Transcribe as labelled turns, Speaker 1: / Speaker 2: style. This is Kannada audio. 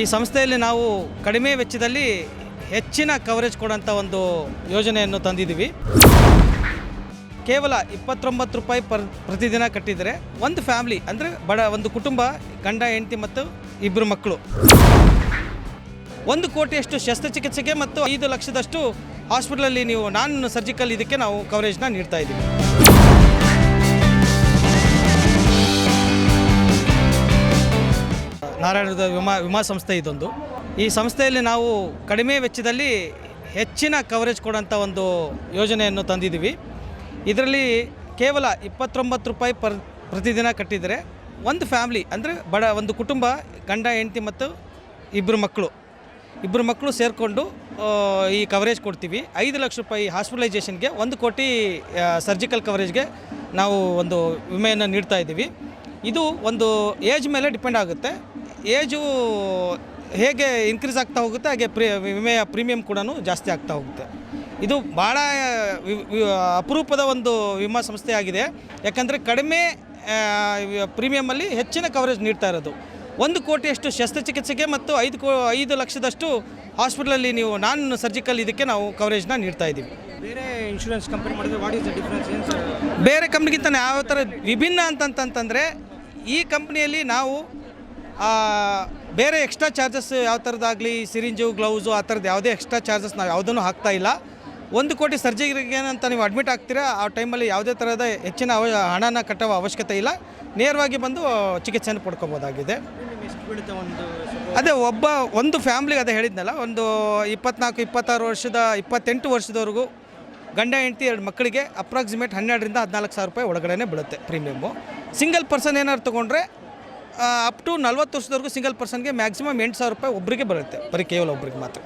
Speaker 1: ಈ ಸಂಸ್ಥೆಯಲ್ಲಿ ನಾವು ಕಡಿಮೆ ವೆಚ್ಚದಲ್ಲಿ ಹೆಚ್ಚಿನ ಕವರೇಜ್ ಕೊಡೋಂಥ ಒಂದು ಯೋಜನೆಯನ್ನು ತಂದಿದ್ದೀವಿ. ಕೇವಲ ಇಪ್ಪತ್ತೊಂಬತ್ತು ರೂಪಾಯಿ ಪರ್, ಪ್ರತಿದಿನ ಕಟ್ಟಿದರೆ ಒಂದು ಫ್ಯಾಮ್ಲಿ ಅಂದರೆ ಬಡ, ಒಂದು ಕುಟುಂಬ, ಗಂಡ, ಹೆಂಡತಿ ಮತ್ತು ಇಬ್ಬರು ಮಕ್ಕಳು. ಒಂದು ಕೋಟಿಯಷ್ಟು ಶಸ್ತ್ರಚಿಕಿತ್ಸೆಗೆ ಮತ್ತು ಐದು ಲಕ್ಷದಷ್ಟು ಹಾಸ್ಪಿಟಲಲ್ಲಿ ನೀವು ನಾನ್ ಸರ್ಜಿಕಲ್ ಇದಕ್ಕೆ ನಾವು ಕವರೇಜ್ನ ನೀಡ್ತಾ ಇದ್ದೀವಿ. ನಾರಾಯಣದ ವಿಮಾ ವಿಮಾ ಸಂಸ್ಥೆ ಇದೊಂದು. ಈ ಸಂಸ್ಥೆಯಲ್ಲಿ ನಾವು ಕಡಿಮೆ ವೆಚ್ಚದಲ್ಲಿ ಹೆಚ್ಚಿನ ಕವರೇಜ್ ಕೊಡೋಂಥ ಒಂದು ಯೋಜನೆಯನ್ನು ತಂದಿದ್ದೀವಿ. ಇದರಲ್ಲಿ ಕೇವಲ ಇಪ್ಪತ್ತೊಂಬತ್ತು ರೂಪಾಯಿ ಪರ್, ಪ್ರತಿದಿನ ಕಟ್ಟಿದರೆ ಒಂದು ಫ್ಯಾಮ್ಲಿ ಅಂದರೆ ಬಡ ಒಂದು ಕುಟುಂಬ, ಗಂಡ, ಹೆಂಡತಿ ಮತ್ತು ಇಬ್ಬರು ಮಕ್ಕಳು. ಇಬ್ಬರು ಮಕ್ಕಳು ಸೇರಿಕೊಂಡು ಈ ಕವರೇಜ್ ಕೊಡ್ತೀವಿ. ಐದು ಲಕ್ಷ ರೂಪಾಯಿ ಹಾಸ್ಪಿಟಲೈಸೇಷನ್ಗೆ ಒಂದು ಕೋಟಿ ಸರ್ಜಿಕಲ್ ಕವರೇಜ್ಗೆ ನಾವು ಒಂದು ವಿಮೆಯನ್ನು ನೀಡ್ತಾ ಇದ್ದೀವಿ. ಇದು ಒಂದು ಏಜ್ ಮೇಲೆ ಡಿಪೆಂಡ್ ಆಗುತ್ತೆ. ಏಜು ಹೇಗೆ ಇನ್ಕ್ರೀಸ್ ಆಗ್ತಾ ಹೋಗುತ್ತೆ ಹಾಗೆ ಪ್ರಿ ವಿಮೆಯ ಪ್ರೀಮಿಯಂ ಕೂಡ ಜಾಸ್ತಿ ಆಗ್ತಾ ಹೋಗುತ್ತೆ. ಇದು ಭಾಳ ಅಪರೂಪದ ಒಂದು ವಿಮಾ ಸಂಸ್ಥೆಯಾಗಿದೆ. ಯಾಕಂದರೆ ಕಡಿಮೆ ಪ್ರೀಮಿಯಮಲ್ಲಿ ಹೆಚ್ಚಿನ ಕವರೇಜ್ ನೀಡ್ತಾ ಇರೋದು. ಒಂದು ಕೋಟಿಯಷ್ಟು ಶಸ್ತ್ರಚಿಕಿತ್ಸೆಗೆ ಮತ್ತು ಐದು ಕೋ ಐದು ಲಕ್ಷದಷ್ಟು ಹಾಸ್ಪಿಟಲಲ್ಲಿ ನೀವು ನಾನ್ ಸರ್ಜಿಕಲ್ ಇದಕ್ಕೆ ನಾವು ಕವರೇಜ್ನ ನೀಡ್ತಾ ಇದ್ದೀವಿ.
Speaker 2: ಬೇರೆ ಇನ್ಶೂರೆನ್ಸ್ ಕಂಪನಿ ಮಾಡಿದ್ರೆ ವಾಟ್ ಇಸ್ ದ ಡಿಫ್ರೆನ್ಸ್ ಏನು ಸರ್
Speaker 1: ಬೇರೆ ಕಂಪ್ನಿಗಿಂತ ಯಾವ ಥರ ವಿಭಿನ್ನ ಅಂತಂತಂತಂದರೆ ಈ ಕಂಪ್ನಿಯಲ್ಲಿ ನಾವು ಬೇರೆ ಎಕ್ಸ್ಟ್ರಾ ಚಾರ್ಜಸ್ ಯಾವ ಥರದ್ದಾಗಲಿ ಸಿರಿಂಜು ಗ್ಲೌಸು ಆ ಥರದ್ದು ಯಾವುದೇ ಎಕ್ಸ್ಟ್ರಾ ಚಾರ್ಜಸ್ ನಾವು ಯಾವುದನ್ನು ಹಾಕ್ತಾ ಇಲ್ಲ. ಒಂದು ಕೋಟಿ ಸರ್ಜರಿಗೆ ಏನಂತ ನೀವು ಅಡ್ಮಿಟ್ ಆಗ್ತೀರಾ, ಆ ಟೈಮಲ್ಲಿ ಯಾವುದೇ ಥರದ ಹೆಚ್ಚಿನ ಅವ, ಹಣನ ಕಟ್ಟುವ ಅವಶ್ಯಕತೆ ಇಲ್ಲ. ನೇರವಾಗಿ ಬಂದು ಚಿಕಿತ್ಸೆಯನ್ನು ಪಡ್ಕೋಬೋದಾಗಿದೆ. ಅದೇ ಒಬ್ಬ, ಒಂದು ಫ್ಯಾಮ್ಲಿಗೆ ಅದೇ ಹೇಳಿದ್ನಲ್ಲ, ಒಂದು ಇಪ್ಪತ್ನಾಲ್ಕು, ಇಪ್ಪತ್ತಾರು ವರ್ಷದ, ಇಪ್ಪತ್ತೆಂಟು ವರ್ಷದವರೆಗೂ ಗಂಡ, ಹೆಂಡತಿ ಎರಡು ಮಕ್ಕಳಿಗೆ ಅಪ್ರಾಕ್ಸಿಮೇಟ್ ಹನ್ನೆರಡರಿಂದ ಹದಿನಾಲ್ಕು ಸಾವಿರ ರೂಪಾಯಿ ಒಳಗಡೆ ಬೀಳುತ್ತೆ ಪ್ರೀಮಿಯಮ್ಮು ಸಿಂಗಲ್ ಪರ್ಸನ್ ಏನಾದ್ರು ತೊಗೊಂಡ್ರೆ ಅಪ್ ಟು ನಲ್ವತ್ತು ವರ್ಷದವರೆಗೂ ಸಿಂಗಲ್ ಪರ್ಸನ್ಗೆ ಮ್ಯಾಕ್ಸಿಮಮ್ ಎಂಟು ಸಾವಿರ ರೂಪಾಯಿ ಒಬ್ಬರಿಗೆ ಬರುತ್ತೆ. ಬರೀ ಕೇವಲ ಒಬ್ಬರಿಗೆ ಮಾತ್ರ.